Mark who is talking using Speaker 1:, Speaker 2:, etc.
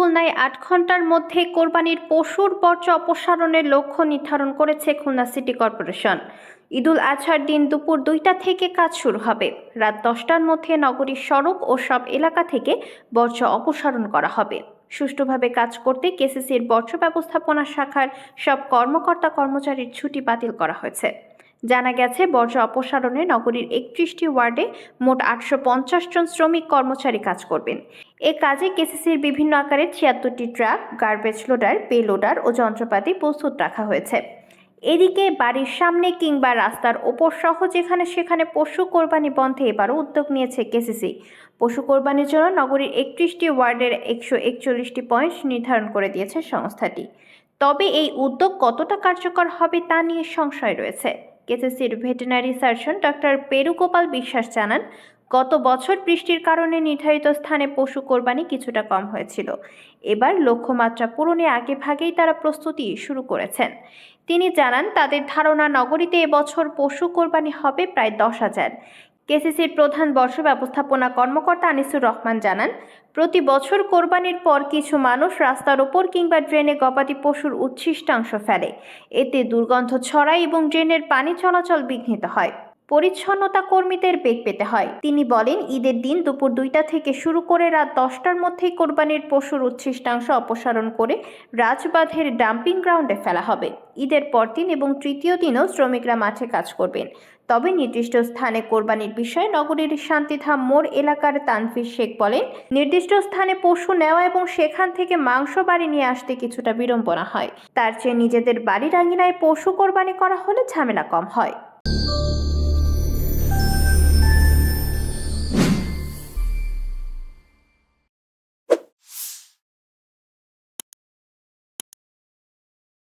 Speaker 1: খুলনায় আট ঘণ্টার মধ্যে কোরবানির পশুর বর্জ্য অপসারণের লক্ষ্য নির্ধারণ করেছে খুলনা সিটি কর্পোরেশন। ঈদুল আজহার দিন দুপুর দুইটা থেকে কাজ শুরু হবে। রাত দশটার মধ্যে নগরীর সড়ক ও সব এলাকা থেকে বর্জ্য অপসারণ করা হবে। সুষ্ঠুভাবে কাজ করতে কেসিসির বর্জ্য ব্যবস্থাপনা শাখার সব কর্মকর্তা কর্মচারীর ছুটি বাতিল করা হয়েছে। জানা গেছে, বর্জ্য অপসারণে নগরীর একত্রিশটি ওয়ার্ডে মোট আটশো পঞ্চাশ জন শ্রমিক কর্মচারী কাজ করবেন। এ কাজে কেসিসির বিভিন্ন আকারের ছিয়াত্তরটি truck, garbage loader pay loader ও যন্ত্রপাতি প্রস্তুত রাখা হয়েছে। এদিকে বাড়ির সামনে কিংবা রাস্তার ওপর সহ যেখানে সেখানে পশু কোরবানি বন্ধে এবারও উদ্যোগ নিয়েছে কেসিসি। পশু কোরবানির জন্য নগরীর একত্রিশটি ওয়ার্ডের একশো একচল্লিশটি পয়েন্ট নির্ধারণ করে দিয়েছে সংস্থাটি। তবে এই উদ্যোগ কতটা কার্যকর হবে তা নিয়ে সংশয় রয়েছে। কেসিসির veterinary surgeon doctor Perugopal Biswas জানান, গত বছর বৃষ্টির কারণে নির্ধারিত স্থানে পশু কোরবানি কিছুটা কম হয়েছিল। এবার লক্ষ্যমাত্রা পূরণে আগে ভাগেই তারা প্রস্তুতি শুরু করেছেন। তিনি জানান, তাদের ধারণা নগরীতে এবছর পশু কোরবানি হবে প্রায় দশ হাজার। কেসিসির প্রধান বর্ষ ব্যবস্থাপনা কর্মকর্তা আনিসুর রহমান জানান, প্রতি বছর কোরবানির পর কিছু মানুষ রাস্তার ওপর কিংবা ড্রেনে গবাদি পশুর উচ্ছিষ্টাংশ ফেলে। এতে দুর্গন্ধ ছড়ায় এবং ড্রেনের পানি চলাচল বিঘ্নিত হয়। পরিচ্ছন্নতা কর্মীদের বেগ পেতে হয়। তিনি বলেন, ঈদের দিন দুপুর দুইটা থেকে শুরু করে রাত দশটার মধ্যেই কোরবানির পশুর উচ্ছিষ্টাংশ অপসারণ করে রাজবাঁধের ডাম্পিং গ্রাউন্ডে ফেলা হবে। ঈদের পরদিন এবং তৃতীয় দিনও শ্রমিকরা মাঠে কাজ করবেন। তবে নির্দিষ্ট স্থানে কোরবানির বিষয়ে নগরীর শান্তিধাম মোড় এলাকার তানফির শেখ বলেন, নির্দিষ্ট স্থানে পশু নেওয়া এবং সেখান থেকে মাংস বাড়ি নিয়ে আসতে কিছুটা বিড়ম্বনা হয়। তার চেয়ে নিজেদের বাড়ির আঙিনায় পশু কোরবানি করা হলে ঝামেলা কম হয়।